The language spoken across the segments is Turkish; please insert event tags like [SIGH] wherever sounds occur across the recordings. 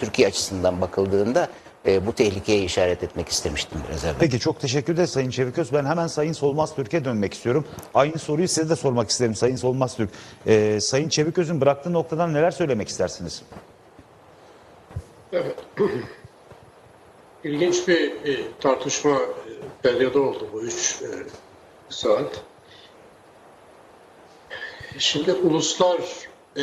Türkiye açısından bakıldığında e, bu tehlikeye işaret etmek istemiştim biraz evvel. Peki çok teşekkür ederiz Sayın Çeviköz. Ben hemen Sayın Solmaz Türk'e dönmek istiyorum. Aynı soruyu size de sormak isterim Sayın Solmaz Türk. Ee, Sayın Çeviköz'ün bıraktığı noktadan neler söylemek istersiniz? Evet. [CLEARS THROAT] İlginç bir e, tartışma e, periyodu oldu bu üç e, saat. Şimdi uluslar e,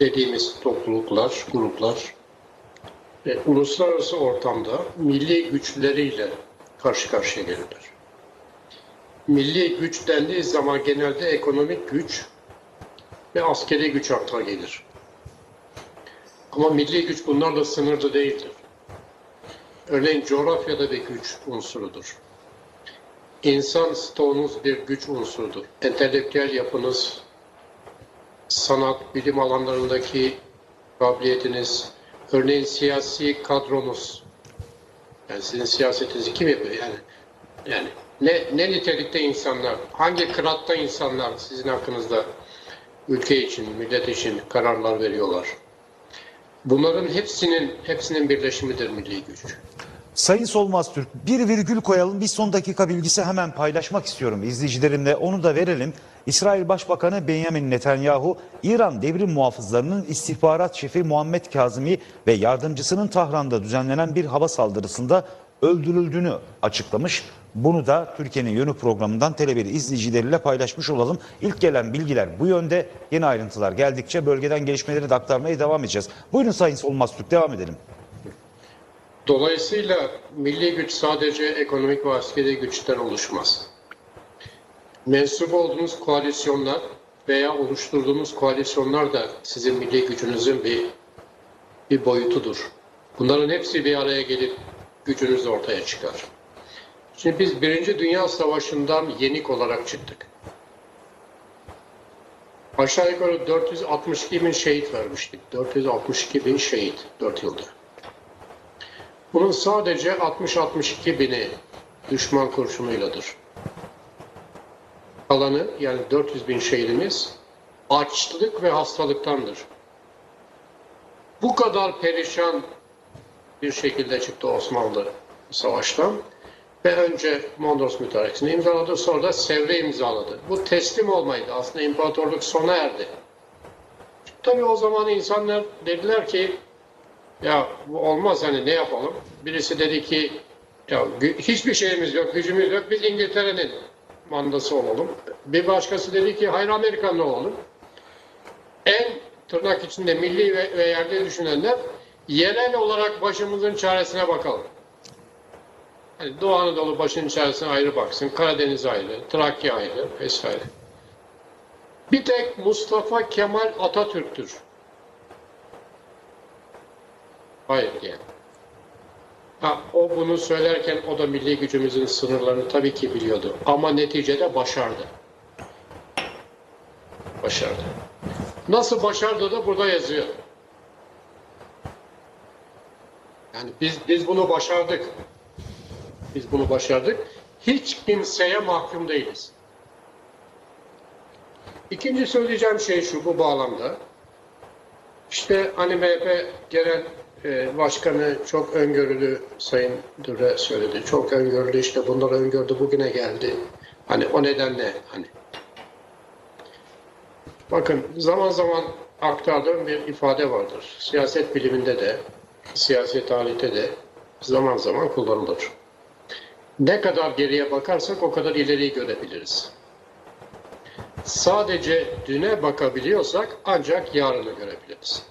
dediğimiz topluluklar, gruplar e, uluslararası ortamda milli güçleriyle karşı karşıya gelirler. Milli güç dendiği zaman genelde ekonomik güç ve askeri güç akla gelir. Ama milli güç bunlarla sınırlı değildir. Örneğin coğrafyada bir güç unsurudur. İnsan stoğunuz bir güç unsurudur. Entelektüel yapınız, sanat, bilim alanlarındaki kabiliyetiniz, örneğin siyasi kadronuz. Yani sizin siyasetinizi kim yapıyor? Yani yani ne, ne nitelikte insanlar, hangi kıratta insanlar sizin hakkınızda ülke için, millet için kararlar veriyorlar? Bunların hepsinin hepsinin birleşimidir milli güç. Sayın Solmaz Türk bir virgül koyalım bir son dakika bilgisi hemen paylaşmak istiyorum izleyicilerimle onu da verelim. İsrail Başbakanı Benjamin Netanyahu İran devrim muhafızlarının istihbarat şefi Muhammed Kazimi ve yardımcısının Tahran'da düzenlenen bir hava saldırısında öldürüldüğünü açıklamış. Bunu da Türkiye'nin yönü programından Tele1 izleyicileriyle paylaşmış olalım. İlk gelen bilgiler bu yönde yeni ayrıntılar geldikçe bölgeden gelişmeleri de aktarmaya devam edeceğiz. Buyurun Sayın Solmaz Türk devam edelim. Dolayısıyla milli güç sadece ekonomik ve askeri güçten oluşmaz. Mensup olduğunuz koalisyonlar veya oluşturduğunuz koalisyonlar da sizin milli gücünüzün bir bir boyutudur. Bunların hepsi bir araya gelip gücünüz ortaya çıkar. Şimdi biz Birinci Dünya Savaşı'ndan yenik olarak çıktık. Aşağı yukarı 462 bin şehit vermiştik. 462 bin şehit 4 yılda. Bunun sadece 60-62 bini düşman kurşunuyladır. Kalanı yani 400 bin şehidimiz açlık ve hastalıktandır. Bu kadar perişan bir şekilde çıktı Osmanlı savaştan ve önce Mondros Mütarekesi'ni imzaladı sonra da Sevre imzaladı. Bu teslim olmaydı. Aslında imparatorluk sona erdi. Tabii o zaman insanlar dediler ki ya bu olmaz hani ne yapalım? Birisi dedi ki ya hiçbir şeyimiz yok, gücümüz yok. Biz İngiltere'nin mandası olalım. Bir başkası dedi ki hayır Amerikanlı olalım. En tırnak içinde milli ve, ve yerli düşünenler yerel olarak başımızın çaresine bakalım. Yani Doğu Anadolu başının çaresine ayrı baksın. Karadeniz ayrı, Trakya ayrı vesaire. Bir tek Mustafa Kemal Atatürk'tür. Hayır diye. Ha, o bunu söylerken o da milli gücümüzün sınırlarını tabii ki biliyordu. Ama neticede başardı. Başardı. Nasıl başardı da burada yazıyor. Yani biz biz bunu başardık. Biz bunu başardık. Hiç kimseye mahkum değiliz. İkinci söyleyeceğim şey şu bu bağlamda. İşte hani MHP genel başkanı çok öngörülü Sayın Dürre söyledi. Çok öngörülü işte bunlar öngördü bugüne geldi. Hani o nedenle hani. Bakın zaman zaman aktardığım bir ifade vardır. Siyaset biliminde de, siyaset tarihte de zaman zaman kullanılır. Ne kadar geriye bakarsak o kadar ileriyi görebiliriz. Sadece düne bakabiliyorsak ancak yarını görebiliriz.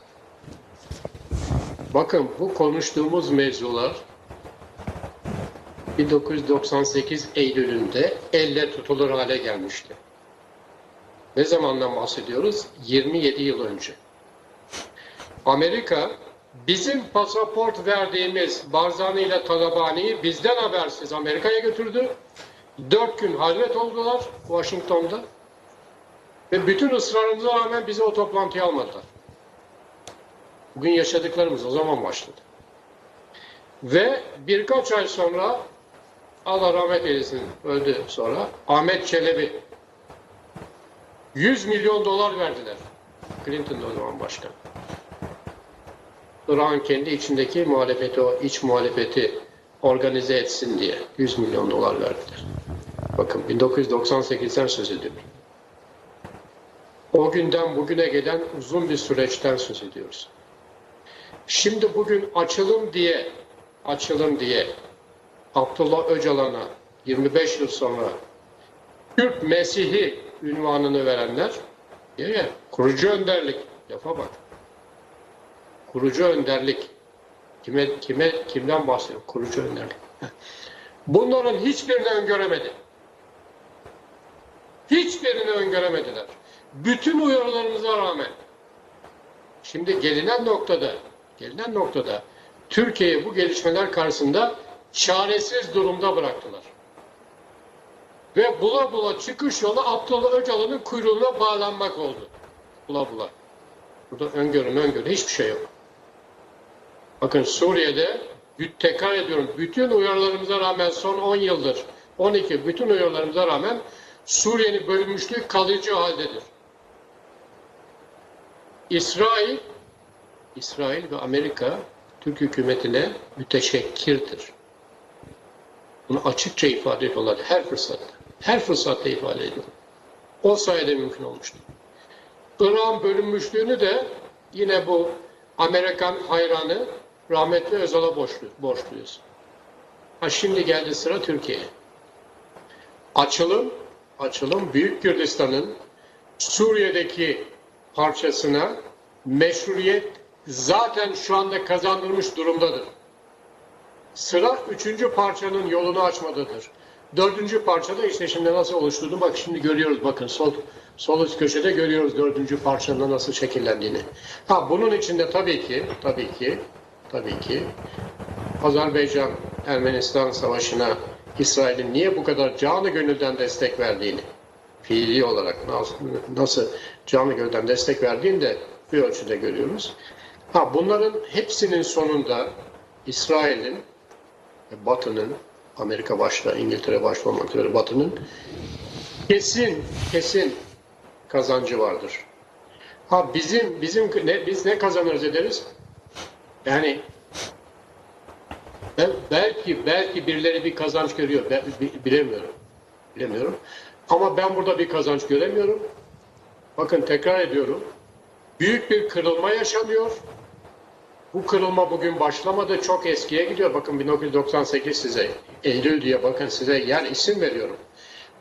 Bakın bu konuştuğumuz mevzular 1998 Eylül'ünde elle tutulur hale gelmişti. Ne zamandan bahsediyoruz? 27 yıl önce. Amerika bizim pasaport verdiğimiz Barzani ile Talabani'yi bizden habersiz Amerika'ya götürdü. Dört gün halvet oldular Washington'da. Ve bütün ısrarımıza rağmen bizi o toplantıya almadılar. Bugün yaşadıklarımız o zaman başladı. Ve birkaç ay sonra Allah rahmet eylesin öldü sonra Ahmet Çelebi 100 milyon dolar verdiler. Clinton o zaman başkan. Irak'ın kendi içindeki muhalefeti, o iç muhalefeti organize etsin diye 100 milyon dolar verdiler. Bakın 1998'den söz ediyorum. O günden bugüne gelen uzun bir süreçten söz ediyoruz. Şimdi bugün açılım diye, açılım diye Abdullah Öcalan'a 25 yıl sonra Türk Mesih'i ünvanını verenler diyor ya, kurucu önderlik. Lafa bak. Kurucu önderlik. Kime, kime, kimden bahsediyor? Kurucu önderlik. [LAUGHS] Bunların hiçbirini öngöremedi. Hiçbirini öngöremediler. Bütün uyarılarımıza rağmen şimdi gelinen noktada gelinen noktada Türkiye'yi bu gelişmeler karşısında çaresiz durumda bıraktılar. Ve bula bula çıkış yolu Abdullah Öcalan'ın kuyruğuna bağlanmak oldu. Bula bula. Burada öngörü öngörü hiçbir şey yok. Bakın Suriye'de tekrar ediyorum bütün uyarılarımıza rağmen son 10 yıldır 12 bütün uyarılarımıza rağmen Suriye'nin bölünmüşlüğü kalıcı haldedir. İsrail İsrail ve Amerika Türk hükümetine müteşekkirdir. Bunu açıkça ifade ediyorlar her fırsatta. Her fırsatta ifade ediyorlar. O sayede mümkün olmuştur. Irak'ın bölünmüşlüğünü de yine bu Amerikan hayranı rahmetli Özal'a borçlu, borçluyuz. Ha şimdi geldi sıra Türkiye'ye. Açılım, açılım Büyük Kürdistan'ın Suriye'deki parçasına meşruiyet zaten şu anda kazandırmış durumdadır. Sıra üçüncü parçanın yolunu açmadadır. Dördüncü parçada işte şimdi nasıl oluşturdu bak şimdi görüyoruz bakın sol sol üst köşede görüyoruz dördüncü parçanın nasıl şekillendiğini. Ha bunun içinde tabii ki tabii ki tabii ki Azerbaycan Ermenistan savaşına İsrail'in niye bu kadar canı gönülden destek verdiğini fiili olarak nasıl canı gönülden destek verdiğini de bir ölçüde görüyoruz. Ha bunların hepsinin sonunda İsrail'in Batı'nın Amerika başta, İngiltere başta olmak üzere Batı'nın kesin kesin kazancı vardır. Ha bizim bizim ne biz ne kazanırız ederiz? Yani ben belki belki birileri bir kazanç görüyor. Ben bi- bilemiyorum. Bilemiyorum. Ama ben burada bir kazanç göremiyorum. Bakın tekrar ediyorum. Büyük bir kırılma yaşanıyor. Bu kırılma bugün başlamadı. Çok eskiye gidiyor. Bakın 1998 size. Eylül diye bakın size yer isim veriyorum.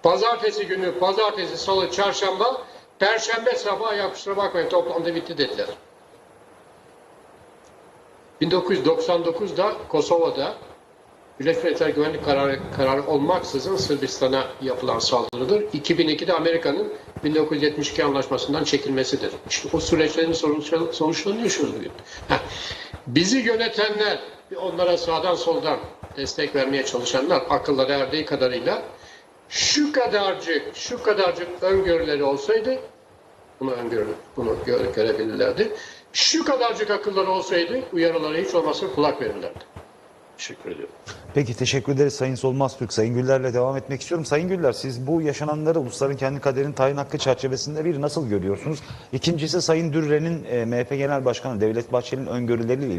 Pazartesi günü, pazartesi, salı, çarşamba, perşembe sabahı ya kusura bakmayın toplantı bitti dediler. 1999'da Kosova'da Birleşmiş Milletler Güvenlik kararı, kararı olmaksızın Sırbistan'a yapılan saldırıdır. 2002'de Amerika'nın 1972 anlaşmasından çekilmesidir. İşte o süreçlerin sonuç- sonuçlarını yaşıyoruz bugün. Heh. Bizi yönetenler, onlara sağdan soldan destek vermeye çalışanlar akılları erdiği kadarıyla şu kadarcık, şu kadarcık öngörüleri olsaydı bunu öngörü, bunu gö- görebilirlerdi. Şu kadarcık akılları olsaydı uyarılara hiç olmazsa kulak verirlerdi. Teşekkür ediyorum. Peki teşekkür ederiz Sayın Solmaz Türk. Sayın Güller'le devam etmek istiyorum. Sayın Güller siz bu yaşananları ulusların kendi kaderini tayin hakkı çerçevesinde bir nasıl görüyorsunuz? İkincisi Sayın Dürre'nin e, MHP Genel Başkanı Devlet Bahçeli'nin öngörüleriyle